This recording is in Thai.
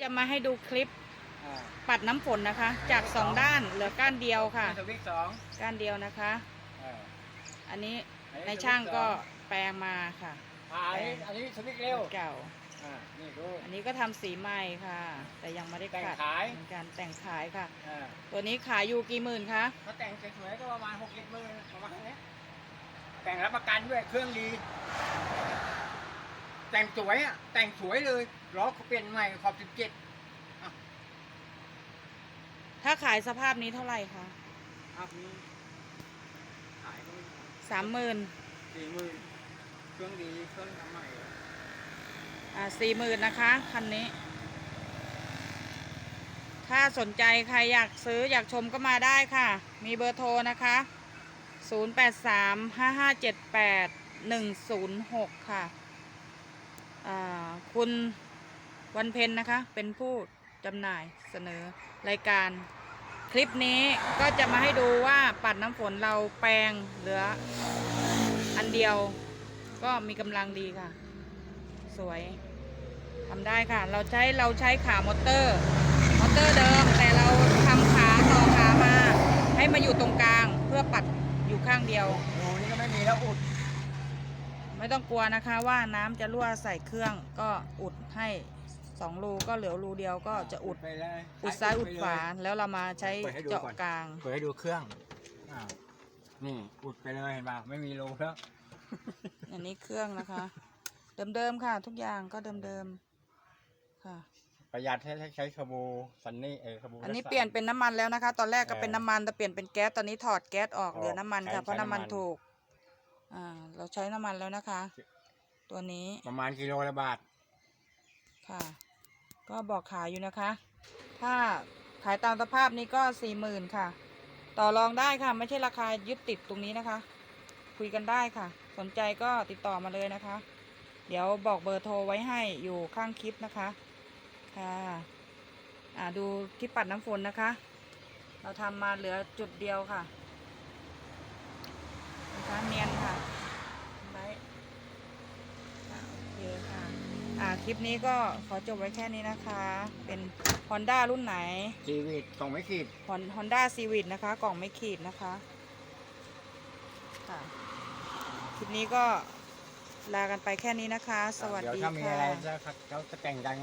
จะมาให้ดูคลิปอ่าปัดน้ำฝนนะคะ จากสองด้านเหลือก้านเดียวค่ะสวิตช์สองก้านเดียวนะคะอ่าอันนี้อัในช่างก็แปลงมาค่ะ อ่าอันนี้อันนี้สวิตช์เร็วเก่า อ่านี่ดู อันนี้ก็ทำสีใหม่ค่ะ แต่ยังไม่ได้แต่งขัดขายเหมือนกันแต่งขายค่ะ อ่าตัวนี้ขายอยู่กี่หมื่นคะถ้าแต่งสวยๆก็ประมาณหกเจ็ดหมื่นประมาณนี้แต่งรับประกันด้วยเครื่องดี แต่งสวยอะ แต่งสวยเลยล้อเขาเปลี่ยนใหม่ขอบสิบเจ็ดถ้าขายสภาพนี้เท่าไหร่คะครับนี้ขายก็สามหมื่นสี่หมื่นเครื่องดีเครื่องทำใหม่อ่าสี่หมื่นนะคะคันนี้ ถ้าสนใจใครอยากซื้ออยากชมก็มาได้ค่ะ มีเบอร์โทรนะคะ 0835578106 ค่ะอ่า คุณวันเพ็ญนะคะ เป็นผู้จำหน่ายเสนอรายการ คลิปนี้ก็จะมาให้ดูว่าปัดน้ำฝนเราแปลงเหลือ อันเดียวก็มีกำลังดีค่ะ สวยทำได้ค่ะ เราใช้เราใช้ขามอเตอร์ มอเตอร์เดิม แต่เราทำขาต่อขามา ให้มาอยู่ตรงกลางเพื่อปัดอยู่ข้างเดียวรูนี่ก็ไม่มีแล้วอุด ไม่ต้องกลัวนะคะว่าน้ำจะรั่วใส่เครื่องก็อุดให้สองรูก็เหลือรูเดียวก็จะอุด ไปเลยอุดซ้ายอุดขวาแล้วเรามาใช้เปิดให้ดูเจาะก่อนกลาง เปิดให้ดูเครื่องอ่านี่อุดไปเลยเห็นป่ะไม่มีรูแล้ว อันนี้เครื่องนะคะ เดิมๆค่ะ ทุกอย่างก็เดิมๆค่ะ ประหยัดให้ใช้คาบูซันนี่เออคาบูอันนี้รักษาเปลี่ยนเป็นน้ำมันแล้วนะคะ ตอนแรกก็เป็นเออน้ำมันแต่เปลี่ยนเป็นแก๊สตอนนี้ถอดแก๊สออกออกเหลือน้ำมันใช้ค่ะเพราะใช้น้ำมันน้ำมันถูก อ่า เราใช้น้ำมันแล้วนะคะ ตัวนี้ประมาณกิโลละบาท ค่ะ ก็บอกขายอยู่นะคะ ถ้าขายตามสภาพนี้ก็สี่หมื่นค่ะ ต่อรองได้ค่ะ ไม่ใช่ราคายึดติดตรงนี้นะคะ คุยกันได้ค่ะ สนใจก็ติดต่อมาเลยนะคะ เดี๋ยวบอกเบอร์โทรไว้ให้อยู่ข้างคลิปนะคะ ค่ะอ่าดูที่ปัดน้ำฝนนะคะ เราทำมาเหลือจุดเดียวค่ะนะคะเนียนค่ะไว้อ่าโอเคค่ะ อ่า คลิปนี้ก็ขอจบไว้แค่นี้นะคะ เป็น Honda รุ่นไหนชีวิตส่งไม่ขีด Hon- Honda Civic นะคะ กล่องไม่ขีดนะคะค่ะคลิปนี้ก็ลากันไปแค่นี้นะคะ สวัสเดี๋ยวดีถ้ามีค่ะอะไรจะเขาจะแต่งกัน